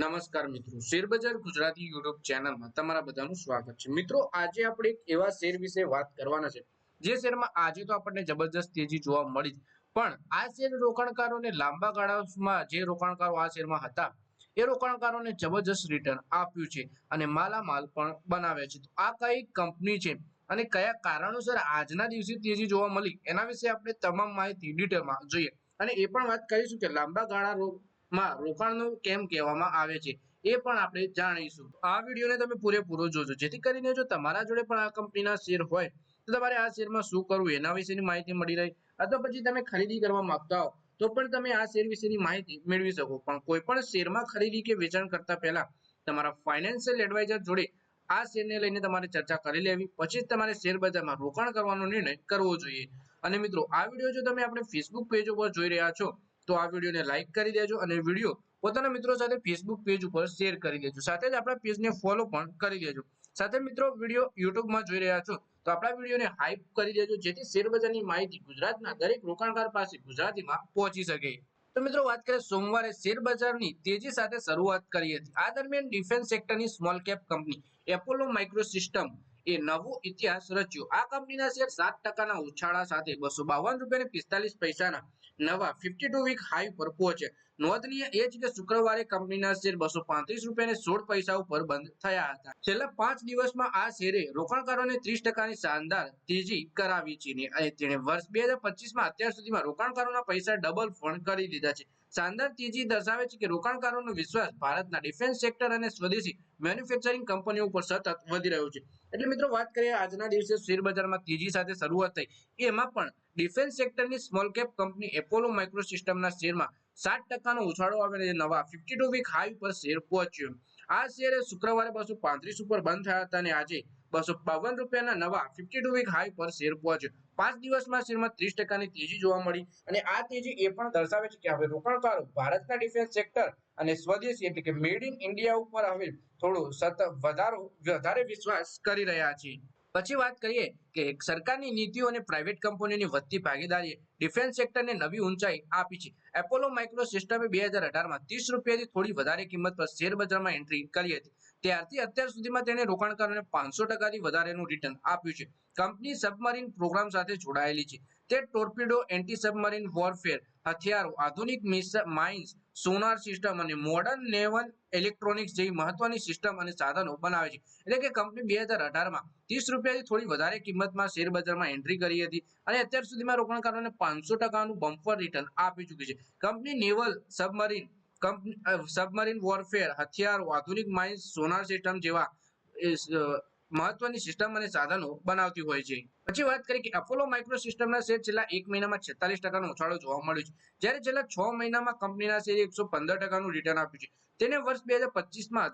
નમસ્કાર મિત્રો. શેરબજાર ગુજરાતી યુટ્યુબ ચેનલમાં તમારા બધાનું સ્વાગત છે. મિત્રો, આજે આપણે એક એવા શેર વિશે વાત કરવાના છે. જે શેરમાં આજે તો આપણને જબરજસ્ત તેજી જોવા મળી પણ આ શેર રોકાણકારોને લાંબા ગાળામાં જે રોકાણકારો આ શેરમાં હતા, એ રોકાણકારોને જબરજસ્ત રિટર્ન આપ્યું છે અને માલામાલ પણ બનાવ્યા છે. તો આ કઈ કંપની છે અને કયા કારણોસર આજના દિવસે તેજી જોવા મળી, એના વિશે આપણે તમામ માહિતી ડિટેલમાં જોઈએ. અને એ પણ વાત કરીશું કે લાંબા ગાળા માં રોકાણનું કેમ કહેવામાં આવે છે એ પણ આપણે જાણીશું. આ વિડીયોને તમે પૂરેપૂરો જોજો. જેથી કરીને જો તમારા જોડે પણ આ કંપનીના શેર હોય, તો તમારે આ શેરમાં શું કરવું એના વિશેની માહિતી મળી રહે. અથવા પછી તમે ખરીદી કરવા માંગતા હો, તો પણ તમે આ શેર વિશેની માહિતી મેળવી શકો. પણ કોઈ પણ શેરમાં ખરીદી કે વેચાણ કરતા પહેલા તમારા ફાઇનાન્શિયલ એડવાઇઝર જોડે આ શેરને લઈને તમારે ચર્ચા કરી લેવી. પછી જ તમારે શેર બજારમાં રોકાણ કરવાનો નિર્ણય કરવો જોઈએ. અને મિત્રો, આ વીડિયો જો તમે આપણે ફેસબુક પેજ ઉપર જોઈ રહ્યા છો તો આ વિડીયોને લાઈક કરી દેજો અને વીડિયો પોતાના મિત્રો સાથે ફેસબુક પેજ ઉપર શેર કરી દેજો. સાથે જ આપણા પેજને ફોલો પણ કરી દેજો. સાથે મિત્રો, વીડિયો યુટ્યુબમાં જોઈ રહ્યા છો તો આપણા વિડીયોને હાઈપ કરી દેજો, જેથી શેરબજારની માહિતી ગુજરાતના દરેક રોકાણકાર પાસે ગુજરાતીમાં પહોંચી શકે. તો મિત્રો, વાત કરીએ સોમવારે શેર બજારની તેજી સાથે શરૂઆત કરી હતી આ દરમિયાન defence સેક્ટરની small cap company Apollo micro system એ નવો ઇતિહાસ રચ્યો. આ કંપનીના શેર સાત ટકાના ઉછાળા સાથે બસો બાવન રૂપિયા પિસ્તાલીસ પૈસાના નવા ફિફ્ટી ટુ વીક હાઈ પર પહોંચે. નોંધનીય એ છે કે શુક્રવારે કંપનીના શેર બસો પાંત્રીસ રૂપિયા સોળ પૈસા ઉપર બંધ થયા હતા. છેલ્લા પાંચ દિવસમાં આ શેરે રોકાણકારોને ત્રીસ ટકાની શાનદાર તેજી કરાવી છે અને તેણે વર્ષ બે હજાર પચીસમાં અત્યાર સુધીમાં રોકાણકારોના પૈસા ડબલ ફંડ કરી દીધા છે. શાનદાર તેજી દર્શાવે છે કે રોકાણકારોનો વિશ્વાસ ભારતના ડિફેન્સ સેક્ટર અને સ્વદેશી મેન્યુફેક્ચરિંગ કંપનીઓ ઉપર સતત વધી રહ્યો છે. એટલે મિત્રો વાત કરીએ આજના દિવસે શેર બજારમાં તેજી સાથે શરૂઆત થઈ. એમાં પણ ડિફેન્સ સેક્ટરની સ્મોલ કેપ કંપની એપોલો માઇક્રોસિસ્ટમના શેરમાં સાત ટકાનો ઉછાળો આવીને નવા. ફિફ્ટી ટુ વીક હાઈ પર શેર પહોંચ્યો. આ શેર શુક્રવારે બસો પાંત્રીસ ઉપર બંધ થયા હતા અને આજે બસો બાવન રૂપિયાના નવા ફિફ્ટી ટુ વીક હાઈ પર શેર પહોંચ્યો. પાંચ દિવસમાં શેરમાં ત્રીસ ટકાની તેજી જોવા મળી અને આ તેજી એ પણ દર્શાવે છે કે હવે રોકાણકારો ભારતના ડિફેન્સ સેક્ટર અને સ્વદેશી એટલે કે મેડ ઇન ઇન્ડિયા ઉપર હવે થોડો સતત વધારો, વધારે વિશ્વાસ કરી રહ્યા છે. પછી વાત કરીએ કે સરકારની નીતિઓ અને પ્રાઇવેટ કંપનીઓની વધતી ભાગીદારીએ ડિફેન્સ સેક્ટરને નવી ઊંચાઈ આપી છે. એપોલો માઇક્રો સિસ્ટમે બે હજાર અઢારમાં ત્રીસ રૂપિયાથી થોડી વધારે કિંમત પર શેર બજારમાં એન્ટ્રી કરી હતી. ત્યારથી અત્યાર સુધીમાં તેણે રોકાણકારોને પાંચસો ટકાથી વધારેનું રિટર્ન આપ્યું છે. કંપની સબમરીન પ્રોગ્રામ સાથે જોડાયેલી છે. તે ટોર્પિડો એન્ટી સબમરીન વોરફેર હથિયારો, આધુનિક માઇન્સ સોનાર સિસ્ટમ અને મોડર્ન નેવલ ઇલેક્ટ્રોનિક્સ જેવી મહત્વની સિસ્ટમ અને સાધનો બનાવે છે. એટલે કે કંપની બે હજાર અઢારમાં ત્રીસ રૂપિયાથી થોડી વધારે કિંમતમાં શેર બજારમાં એન્ટ્રી કરી હતી અને અત્યાર સુધીમાં રોકાણકારોને પાંચસો ટકાનું બમ્પર રિટર્ન આપી ચૂકી છે. Company naval submarine submarine warfare હથિયારો, આધુનિક માઇન્સ સોનાર સિસ્ટમ જેવા મહત્વની સિસ્ટમ અને સાધનો બનાવતી હોય છે. પછી વાત કરીએ કે અપોલો માઇક્રો સિસ્ટમના શેર છેલ્લા એક મહિનામાં છેતાલીસ ટકાનો ઉછાળો જોવા મળ્યો છે. જ્યારે છેલ્લા છ મહિનામાં કંપનીના શેરે એકસો પંદર ટકાનું રિટર્ન આપ્યું છે. તેને વર્ષ બે હજાર પચીસમાં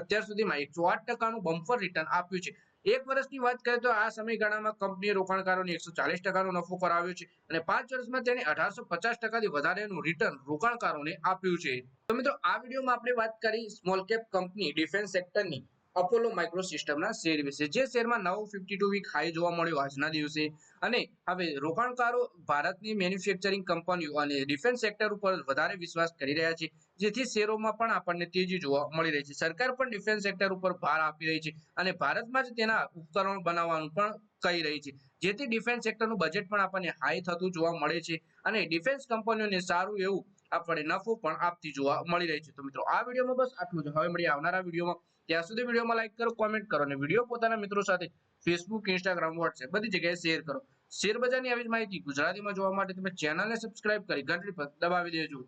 અત્યાર સુધીમાં એકસો આઠ ટકાનું બમ્પર રિટર્ન આપ્યું છે. એક વર્ષની વાત કરીએ તો આ સમયગાળામાં કંપનીએ રોકાણકારોને એકસો ચાલીસ ટકાનો નફો કરાવ્યો છે અને પાંચ વર્ષમાં તેણે અઢારસો પચાસ ટકાથી વધારેનું રિટર્ન રોકાણકારોને આપ્યું છે. તો મિત્રો, આ વિડીયોમાં આપણે વાત કરી સ્મોલ કેપ કંપની ડિફેન્સ સેક્ટરની અપોલો માઇક્રો સિસ્ટમના શેર વિશે. જે શેરમાં નવ ફિફ્ટી ટુ વીક હાઈ જોવા મળ્યો આજના દિવસે. અને હવે રોકાણકારો ભારતની મેન્યુફેક્ચરિંગ કંપનીઓ અને ડિફેન્સ સેક્ટર ઉપર વધારે વિશ્વાસ કરી રહ્યા છે. જેથી શેરોમાં પણ આપણને તેજી જોવા મળી રહી છે. સરકાર પણ ડિફેન્સ સેક્ટર ઉપર ભાર આપી રહી છે અને ભારતમાં જ તેના ઉપકરણો બનાવવાનું પણ કહી રહી છે. જેથી ડિફેન્સ સેક્ટરનું બજેટ પણ આપણને હાઈ થતું જોવા મળે છે. અને ડિફેન્સ કંપનીઓને સારું એવું આપણને નફો પણ આપતી જોવા મળી રહી છે. તો મિત્રો, આ વિડીયોમાં બસ આટલું જ. હવે મળીએ આવનારા વિડીયોમાં. ત્યાં સુધી વિડીયોમાં લાઈક કરો કોમેન્ટ કરો અને વીડિયો પોતાના મિત્રો સાથે ફેસબુક ઇન્સ્ટાગ્રામ વોટ્સએપ બધી જગ્યાએ શેર કરો. શેર બજારની આવી જ માહિતી ગુજરાતીમાં જોવા માટે તમે ચેનલને સબસ્ક્રાઇબ કરી ઘંટડી પર દબાવી દેજો.